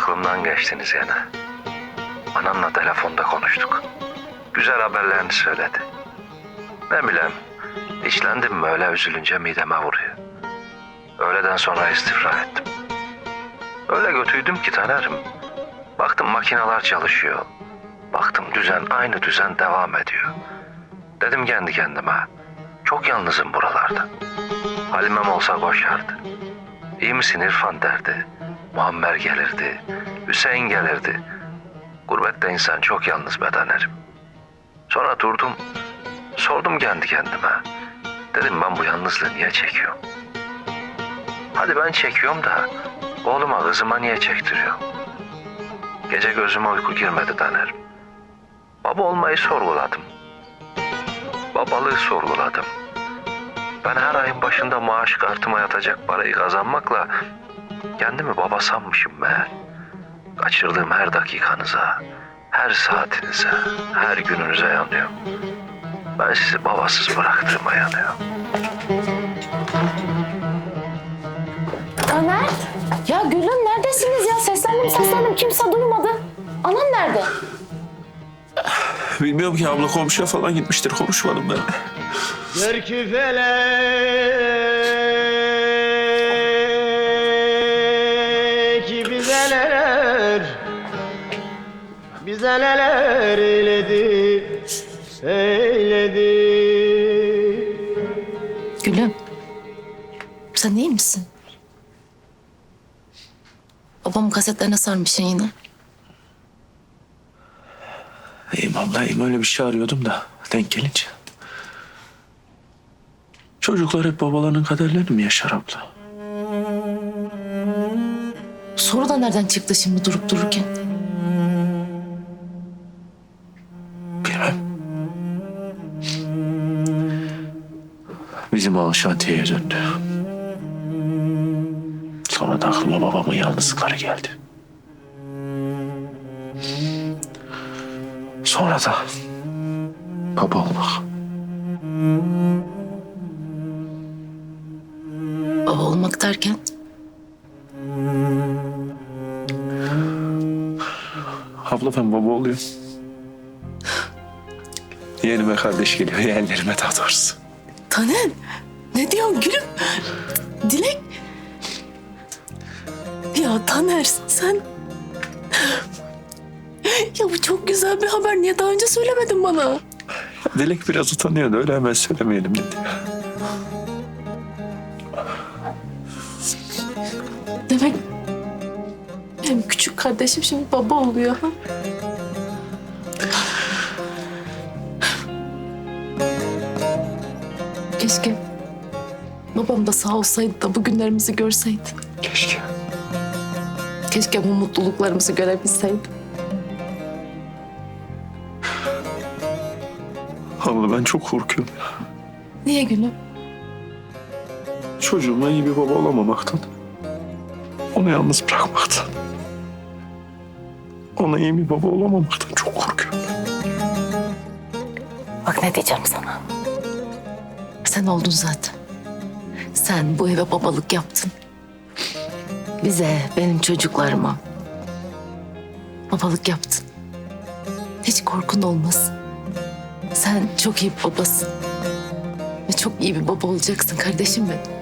aklımdan geçtiniz yine. Anamla telefonda konuştuk. Güzel haberlerini söyledi. Ne bileyim, içlendim mi öyle üzülünce mideme vuruyor. Öğleden sonra istifra ettim. Öyle götüydüm ki Taner'im. Baktım makineler çalışıyor. Baktım düzen aynı düzen devam ediyor. Dedim kendi kendime. Çok yalnızım buralarda. Halimem olsa koşardı. İyi misin İrfan derdi. Muammer gelirdi. Hüseyin gelirdi. Gurbette insan çok yalnız be Taner'im. Sonra durdum. Sordum kendi kendime. Dedim ben bu yalnızlığı niye çekiyorum? Hadi ben çekiyorum da oğluma kızıma niye çektiriyorum? Gece gözüme uyku girmedi Taner'im. Baba olmayı sorguladım. Babalığı sorguladım. Ben her ayın başında maaş kartıma yatacak parayı kazanmakla kendimi baba sanmışım meğer. Kaçırdığım her dakikanıza, her saatinize, her gününüze yanıyorum. Ben sizi babasız bıraktığıma yanıyorum. Taner. Ya Gülüm neredesiniz ya? Seslendim seslendim kimse duymadı. Anam nerede? Bilmiyorum ki abla komşuya falan gitmiştir. Konuşmadım ben. Der ki felek Bize neler eyledi Eyledi Gülüm. Sen iyi misin? Babamın kasetlerine sarmışsın yine. İyiyim abla iyiyim. Öyle bir şey arıyordum da denk gelince. Çocuklar hep babalarının kaderlerini mi yaşar abla? Soru da nereden çıktı şimdi durup dururken? Bizim oğul şantiyeye döndü. Sonra da aklıma babamın yalnızlıkları geldi. Sonra da baba olmak. Baba olmak derken? Abla ben baba oluyorum. Yeğenime kardeş geliyor. Yeğenlerime daha doğrusu. Taner. Ne diyorsun Gülüm? Dilek. Ya Taner sen... Ya bu çok güzel bir haber. Niye daha önce söylemedin bana? Dilek biraz utanıyordu. Öyle hemen söylemeyelim dedi. Demek benim küçük kardeşim şimdi baba oluyor ha? Keşke babam da sağ olsaydı da bu günlerimizi görseydi. Keşke. Keşke bu mutluluklarımızı görebilseydi. Abla ben çok korkuyorum. Niye gülüm? Çocuğuma iyi bir baba olamamaktan. Onu yalnız bırakmaktan. Ona iyi bir baba olamamaktan çok korkuyorum. Bak ne diyeceğim sana. Sen oldun zaten. Sen bu eve babalık yaptın. Bize, benim çocuklarıma babalık yaptın. Hiç korkun olmasın. Sen çok iyi bir babasın. Ve çok iyi bir baba olacaksın kardeşim benim.